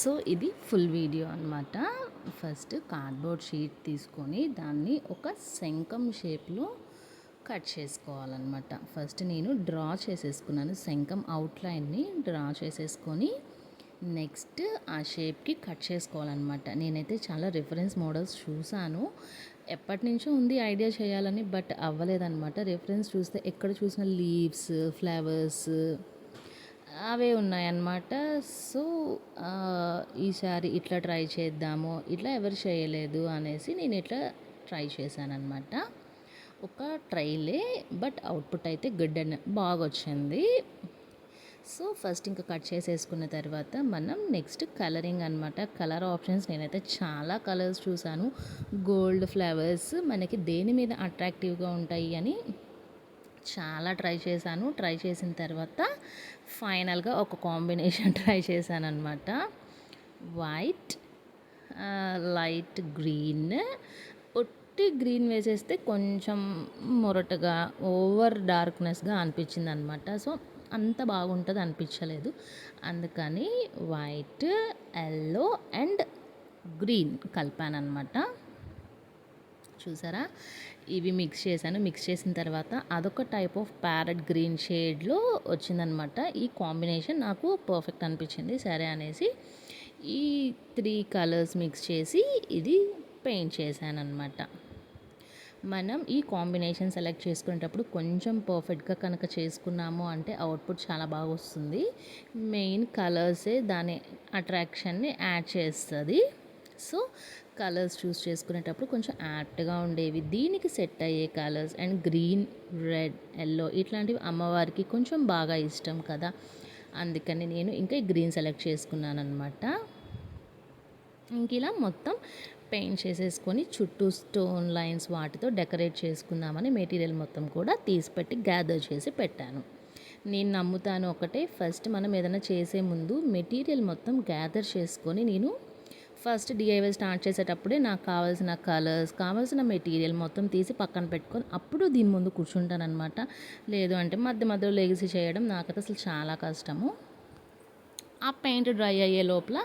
So ఇది full video అనమాట first cardboard sheet తీసుకొని దాన్ని ఒక శంఖం షేప్లో కట్ చేసుకోవాలన్నమాట. ఫస్ట్ నేను డ్రా చేసేసుకున్నాను శంఖం అవుట్లైన్ని డ్రా చేసేసుకొని నెక్స్ట్ ఆ షేప్కి కట్ చేసుకోవాలన్నమాట. నేనైతే చాలా రిఫరెన్స్ మోడల్స్ చూశాను ఎప్పటి నుంచో ఉంది ఐడియా చేయాలని బట్ అవ్వలేదన్నమాట. రిఫరెన్స్ చూస్తే ఎక్కడ చూసిన లీవ్స్ ఫ్లవర్స్ అవే ఉన్నాయన్నమాట. సో ఈసారి ఇట్లా ట్రై చేద్దాము ఇట్లా ఎవరు చేయలేదు అనేసి నేను ఇట్లా ట్రై చేశానమాట ఒక ట్రైలే బట్ అవుట్పుట్ అయితే గుడ్ అని బాగా వచ్చింది సో ఫస్ట్ ఇంకా కట్ చేసేసుకున్న తర్వాత మనం నెక్స్ట్ కలరింగ్ అనమాట కలర్ ఆప్షన్స్ నేనైతే చాలా కలర్స్ చూశాను. గోల్డ్ ఫ్లవర్స్ మనకి దేని మీద అట్రాక్టివ్గా ఉంటాయి అని చాలా ట్రై చేశాను. ట్రై చేసిన తర్వాత ఫైనల్గా ఒక కాంబినేషన్ ట్రై చేశాను అనమాట వైట్ లైట్ గ్రీన్. ఒట్టి గ్రీన్ వేసేస్తే కొంచెం మొరటగా ఓవర్ డార్క్నెస్గా అనిపించింది అనమాట సో అంత బాగుంటుంది అనిపించలేదు. అందుకని వైట్ ఎల్లో అండ్ గ్రీన్ కలిపాను అనమాట చూసారా? ఇవి మిక్స్ చేశాను. మిక్స్ చేసిన తర్వాత అదొక టైప్ ఆఫ్ ప్యారెట్ గ్రీన్ షేడ్లో వచ్చిందనమాట. ఈ కాంబినేషన్ నాకు పర్ఫెక్ట్ అనిపించింది. సరే అనేసి ఈ త్రీ కలర్స్ మిక్స్ చేసి ఇది పెయింట్ చేశాను అనమాట మనం ఈ కాంబినేషన్ సెలెక్ట్ చేసుకునేటప్పుడు కొంచెం పర్ఫెక్ట్గా కనుక చేసుకున్నాము అంటే అవుట్పుట్ చాలా బాగా వస్తుంది. మెయిన్ కలర్సే దాని అట్రాక్షన్ని యాడ్ చేస్తుంది. సో కలర్స్ చూస్ చేసుకునేటప్పుడు కొంచెం యాప్ట్గా ఉండేవి. దీనికి సెట్ అయ్యే colours and green red yellow ఇట్లాంటివి అమ్మవారికి కొంచెం బాగా ఇష్టం కదా. అందుకని నేను ఇంకా గ్రీన్ సెలెక్ట్ చేసుకున్నాను అనమాట ఇంక ఇలా మొత్తం పెయింట్ చేసేసుకొని చుట్టూ స్టోన్ లైన్స్ వాటితో డెకరేట్ చేసుకుందామని మెటీరియల్ మొత్తం కూడా తీసిపెట్టి గ్యాదర్ చేసి పెట్టాను. నేను నమ్ముతాను ఒకటే ఫస్ట్ మనం ఏదైనా చేసే ముందు మెటీరియల్ మొత్తం గ్యాదర్ చేసుకొని నేను ఫస్ట్ డిఐవై స్టార్ట్ చేసేటప్పుడే నాకు కావాల్సిన కలర్స్ కావాల్సిన మెటీరియల్ మొత్తం తీసి పక్కన పెట్టుకొని అప్పుడు దీని ముందు కూర్చుంటాను అనమాట లేదు అంటే మధ్య మధ్యలో లెగిసి చేయడం నాకైతే అసలు చాలా కష్టము. ఆ పెయింట్ డ్రై అయ్యే లోపల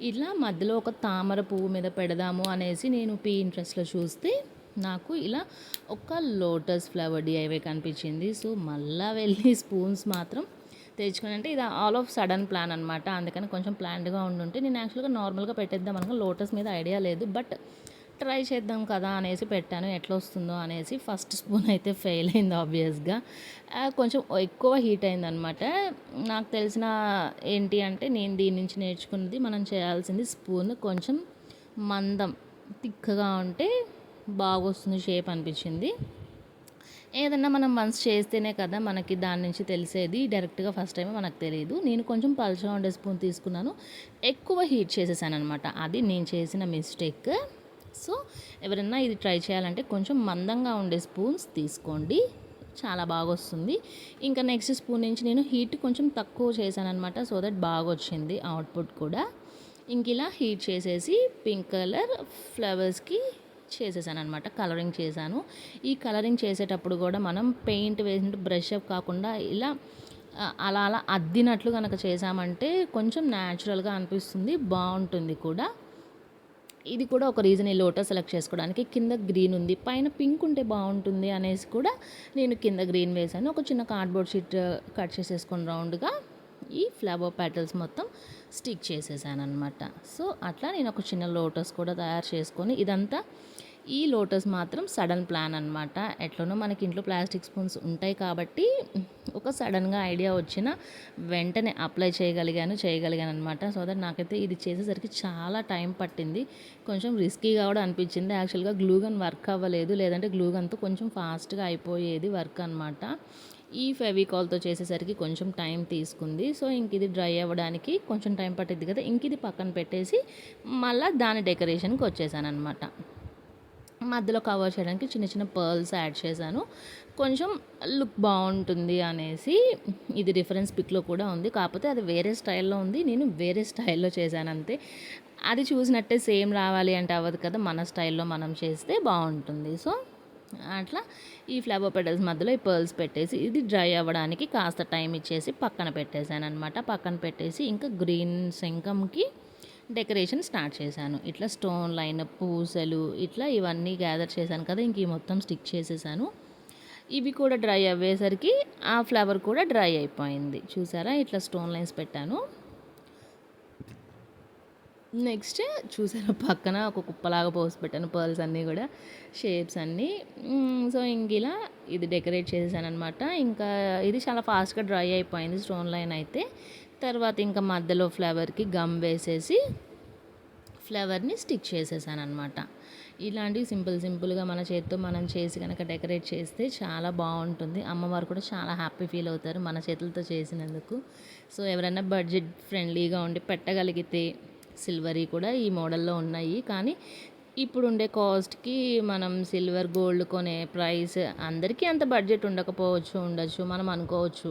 ఇలా మధ్యలో ఒక తామర పువ్వు మీద పెడదాము అనేసి నేను పీ ఇంట్రెస్ట్లో చూస్తే నాకు ఇలా ఒక లోటస్ ఫ్లవర్ డిఐవే కనిపించింది. సో మళ్ళా వెళ్ళి స్పూన్స్ మాత్రం తెచ్చుకుని అంటే ఇది ఆల్ ఆఫ్ సడన్ ప్లాన్ అనమాట అందుకని కొంచెం ప్లాన్డ్గా ఉండుంటే నేను యాక్చువల్గా నార్మల్గా పెట్టేద్దాం అనుకో లోటస్ మీద ఐడియా లేదు. బట్ ట్రై చేద్దాం కదా అనేసి పెట్టాను. ఎట్లా వస్తుందో అనేసి ఫస్ట్ స్పూన్ అయితే ఫెయిల్ అయింది ఆబ్వియస్గా కొంచెం ఎక్కువ హీట్ అయిందనమాట నాకు తెలిసిన ఏంటి అంటే నేను దీని నుంచి నేర్చుకున్నది మనం చేయాల్సింది స్పూన్ కొంచెం మందం. తిక్కగా ఉంటే బాగొస్తుంది షేప్ అనిపించింది. ఏదన్నా మనం వన్స్ చేస్తేనే కదా మనకి దాని నుంచి తెలిసేది. డైరెక్ట్గా ఫస్ట్ టైం మనకు తెలియదు. నేను కొంచెం పల్చగా ఉండే స్పూన్ తీసుకున్నాను. ఎక్కువ హీట్ చేసేసాను అనమాట అది నేను చేసిన మిస్టేక్ సో ఎవరైనా ఇది ట్రై చేయాలంటే కొంచెం మందంగా ఉండే స్పూన్స్ తీసుకోండి. చాలా బాగా వస్తుంది ఇంకా నెక్స్ట్ స్పూన్ నుంచి నేను హీట్ కొంచెం తక్కువ చేశాను అనమాట సో దట్ బాగా వచ్చింది అవుట్పుట్ కూడా. ఇంక ఇలా హీట్ చేసేసి పింక్ కలర్ ఫ్లవర్స్కి చేసేసాను అనమాట కలరింగ్ చేశాను. ఈ కలరింగ్ చేసేటప్పుడు కూడా మనం పెయింట్ వేసినట్టు బ్రష్ అప్ కాకుండా ఇలా అలా అలా అద్దినట్లు కనుక చేసామంటే కొంచెం న్యాచురల్గా అనిపిస్తుంది బాగుంటుంది కూడా. ఇది కూడా ఒక రీజన్ ఈ లోటస్ సెలెక్ట్ చేసుకోవడానికి. కింద గ్రీన్ ఉంది పైన పింక్ ఉంటే బాగుంటుంది అనేసి కూడా నేను కింద గ్రీన్ వేసాను ఒక చిన్న కార్డ్బోర్డ్ షీట్ కట్ చేసేసుకొని రౌండ్గా ఈ ఫ్లవర్ ప్యాటల్స్ మొత్తం స్టిక్ చేసేసాను అనమాట సో అట్లా నేను ఒక చిన్న లోటస్ కూడా తయారు చేసుకొని ఇదంతా ఈ లోటస్ మాత్రం సడన్ ప్లాన్ అనమాట ఎట్లనో మనకి ఇంట్లో ప్లాస్టిక్ స్పూన్స్ ఉంటాయి కాబట్టి ఒక సడన్గా ఐడియా వచ్చిన వెంటనే అప్లై చేయగలిగాను చేయగలిగాను అనమాట సో దట్ నాకైతే ఇది చేసేసరికి చాలా టైం పట్టింది. కొంచెం రిస్కీగా కూడా అనిపించింది. యాక్చువల్గా గ్లూగన్ వర్క్ అవ్వలేదు. లేదంటే గ్లూగన్తో కొంచెం ఫాస్ట్గా అయిపోయేది వర్క్ అనమాట ఈ ఫెవికాల్తో చేసేసరికి కొంచెం టైం తీసుకుంది. సో ఇంక ఇది డ్రై అవ్వడానికి కొంచెం టైం పట్టింది కదా. ఇంక ఇది పక్కన పెట్టేసి మళ్ళీ దాని డెకరేషన్కి వచ్చేసాను అనమాట మధ్యలో కవర్ చేయడానికి చిన్న చిన్న పర్ల్స్ యాడ్ చేశాను. కొంచెం లుక్ బాగుంటుంది అనేసి ఇది రిఫరెన్స్ పిక్లో కూడా ఉంది. కాకపోతే అది వేరే స్టైల్లో ఉంది. నేను వేరే స్టైల్లో చేశాను అంతే. అది చూసినట్టే సేమ్ రావాలి అంటే అవ్వదు కదా. మన స్టైల్లో మనం చేస్తే బాగుంటుంది. సో అట్లా ఈ ఫ్లవర్ పెటల్స్ మధ్యలో ఈ పర్ల్స్ పెట్టేసి ఇది డ్రై అవ్వడానికి కాస్త టైం ఇచ్చేసి పక్కన పెట్టేశాను అనమాట పక్కన పెట్టేసి ఇంకా గ్రీన్ శంఖంకి డెకరేషన్ స్టార్ట్ చేశాను. ఇట్లా స్టోన్ లైన్ పూసలు ఇట్లా ఇవన్నీ గ్యాదర్ చేశాను కదా ఇంక ఈ మొత్తం స్టిక్ చేసేసాను. ఇవి కూడా డ్రై అయ్యేసరికి ఆ ఫ్లవర్ కూడా డ్రై అయిపోయింది. చూసారా? ఇట్లా స్టోన్ లైన్స్ పెట్టాను. నెక్స్ట్ చూసాను పక్కన ఒక కుప్పలాగా పోసి పెట్టాను పర్ల్స్ అన్నీ కూడా షేప్స్ అన్నీ. సో ఇంక ఇలా ఇది డెకరేట్ చేసేసాను అనమాట ఇంకా ఇది చాలా ఫాస్ట్గా డ్రై అయిపోయింది స్టోన్ లైన్ అయితే. తర్వాత ఇంకా మధ్యలో ఫ్లవర్కి గమ్ వేసేసి ఫ్లవర్ని స్టిక్ చేసేసాను అనమాట ఇలాంటివి సింపుల్ సింపుల్గా మన చేతితో మనం చేసి కనుక డెకరేట్ చేస్తే చాలా బాగుంటుంది. అమ్మవారు కూడా చాలా హ్యాపీ ఫీల్ అవుతారు మన చేతులతో చేసినందుకు. సో ఎవరైనా బడ్జెట్ ఫ్రెండ్లీగా ఉండి పెట్టగలిగితే సిల్వరీ కూడా ఈ మోడల్లో ఉన్నాయి. కానీ ఇప్పుడు ఉండే కాస్ట్కి మనం సిల్వర్ గోల్డ్ కొనే ప్రైస్ అందరికీ అంత బడ్జెట్ ఉండకపోవచ్చు ఉండొచ్చు మనం అనుకోవచ్చు.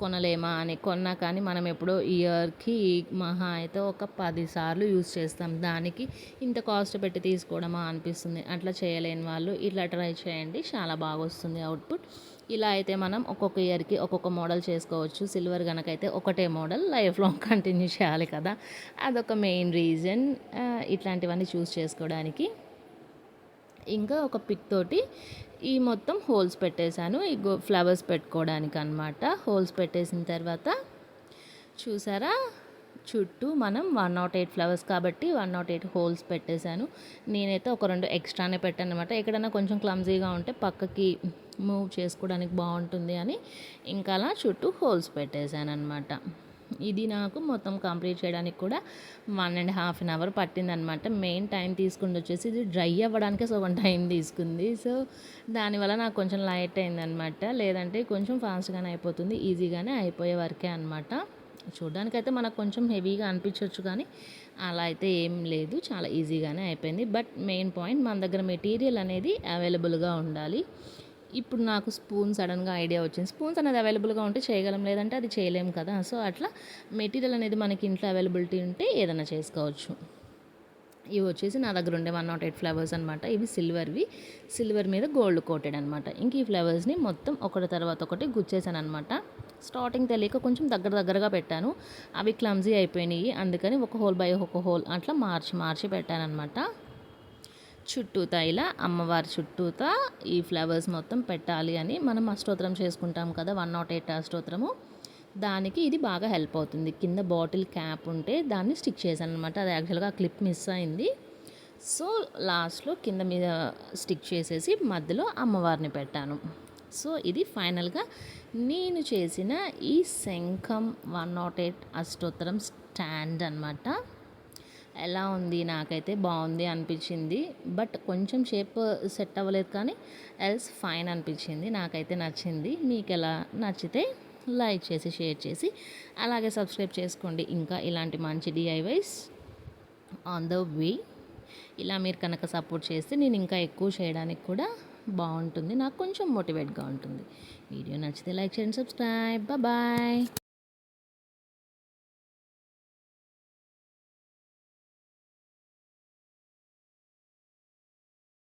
కొనలేమా అని కొన్నా కానీ మనం ఎప్పుడో ఇయర్కి మహా అయితే ఒక పది సార్లు చేస్తాం. దానికి ఇంత కాస్ట్ పెట్టి తీసుకోవడమా అనిపిస్తుంది. అట్లా చేయలేని వాళ్ళు ఇట్లా ట్రై చేయండి. చాలా బాగా వస్తుంది అవుట్పుట్. ఇలా అయితే మనం ఒక్కొక్క ఇయర్కి ఒక్కొక్క మోడల్ చేసుకోవచ్చు. సిల్వర్ కనుకైతే ఒకటే మోడల్ లైఫ్ లాంగ్ కంటిన్యూ చేయాలి కదా. అదొక మెయిన్ రీజన్ ఇట్లాంటివన్నీ చూస్ చేసుకోవడానికి. ఇంకా ఒక పిక్ తోటి ఈ మొత్తం హోల్స్ పెట్టేశాను. ఈ గో ఫ్లవర్స్ పెట్టుకోవడానికి అనమాట హోల్స్ పెట్టేసిన తర్వాత చూసారా? చుట్టూ మనం వన్ నాట్ ఎయిట్ ఫ్లవర్స్ కాబట్టి వన్ నాట్ ఎయిట్ హోల్స్ పెట్టేశాను. నేనైతే ఒక రెండు ఎక్స్ట్రానే పెట్టాను అనమాట ఎక్కడైనా కొంచెం క్లమ్జీగా ఉంటే పక్కకి మూవ్ చేసుకోవడానికి బాగుంటుంది అని ఇంకా అలా చుట్టూ హోల్స్ పెట్టేశాను అనమాట ఇది నాకు మొత్తం కంప్లీట్ చేయడానికి కూడా one and half an hour పట్టిందనమాట main time తీసుకుంది వచ్చేసి ఇది డ్రై అవ్వడానికే సగం టైం తీసుకుంది. సో దానివల్ల నాకు కొంచెం లైట్ అయిందనమాట లేదంటే కొంచెం ఫాస్ట్గానే అయిపోతుంది ఈజీగానే అయిపోయే వరకే అనమాట చూడడానికైతే మనకు కొంచెం హెవీగా అనిపించవచ్చు కానీ అలా అయితే ఏం లేదు. చాలా ఈజీగానే అయిపోయింది. బట్ మెయిన్ పాయింట్ మన దగ్గర మెటీరియల్ అనేది అవైలబుల్గా ఉండాలి. ఇప్పుడు నాకు స్పూన్ సడన్గా ఐడియా వచ్చింది. స్పూన్స్ అనేది అవైలబుల్గా ఉంటే చేయగలం లేదంటే అది చేయలేము కదా. సో అట్లా మెటీరియల్ అనేది మనకి ఇంట్లో అవైలబిలిటీ ఉంటే ఏదైనా చేసుకోవచ్చు. ఇవి వచ్చేసి నా దగ్గర ఉండే వన్ నాట్ ఎయిట్ ఫ్లవర్స్ అనమాట ఇవి సిల్వర్వి. సిల్వర్ మీద గోల్డ్ కోటెడ్ అనమాట ఇంక ఈ ఫ్లవర్స్ని మొత్తం ఒకటి తర్వాత ఒకటి గుచ్చేసాను అనమాట స్టార్టింగ్ తెలియక కొంచెం దగ్గర దగ్గరగా పెట్టాను. అవి క్లమ్జీ అయిపోయినాయి. అందుకని ఒక హోల్ బై ఒక హోల్ అట్లా మార్చి మార్చి పెట్టాను అనమాట చుట్టూతా ఇలా అమ్మవారి చుట్టూతా ఈ ఫ్లవర్స్ మొత్తం పెట్టాలి అని మనం అష్టోత్తరం చేసుకుంటాం కదా వన్ నాట్ ఎయిట్ అష్టోత్తరము. దానికి ఇది బాగా హెల్ప్ అవుతుంది. కింద బాటిల్ క్యాప్ ఉంటే దాన్ని స్టిక్ చేశాను అనమాట అది యాక్చువల్గా క్లిప్ మిస్ అయింది. సో లాస్ట్లో కింద మీద స్టిక్ చేసేసి మధ్యలో అమ్మవారిని పెట్టాను. సో ఇది ఫైనల్గా నేను చేసిన ఈ శంఖం వన్ నాట్ ఎయిట్ అష్టోత్తరం స్టాండ్ అనమాట ఎలా ఉంది? నాకైతే బాగుంది అనిపించింది. బట్ కొంచెం షేప్ సెట్ అవ్వలేదు కానీ ఎల్స్ ఫైన్ అనిపించింది. నాకైతే నచ్చింది. మీకు ఎలా నచ్చితే లైక్ చేసి షేర్ చేసి అలాగే సబ్స్క్రైబ్ చేసుకోండి. ఇంకా ఇలాంటి మంచి డిఐవైస్ ఆన్ ద వే ఇలా మీరు కనుక సపోర్ట్ చేస్తే నేను ఇంకా ఎక్కువ చేయడానికి కూడా బాగుంటుంది. నాకు కొంచెం మోటివేట్గా ఉంటుంది. వీడియో నచ్చితే లైక్ చేయండి సబ్స్క్రైబ్. బాయ్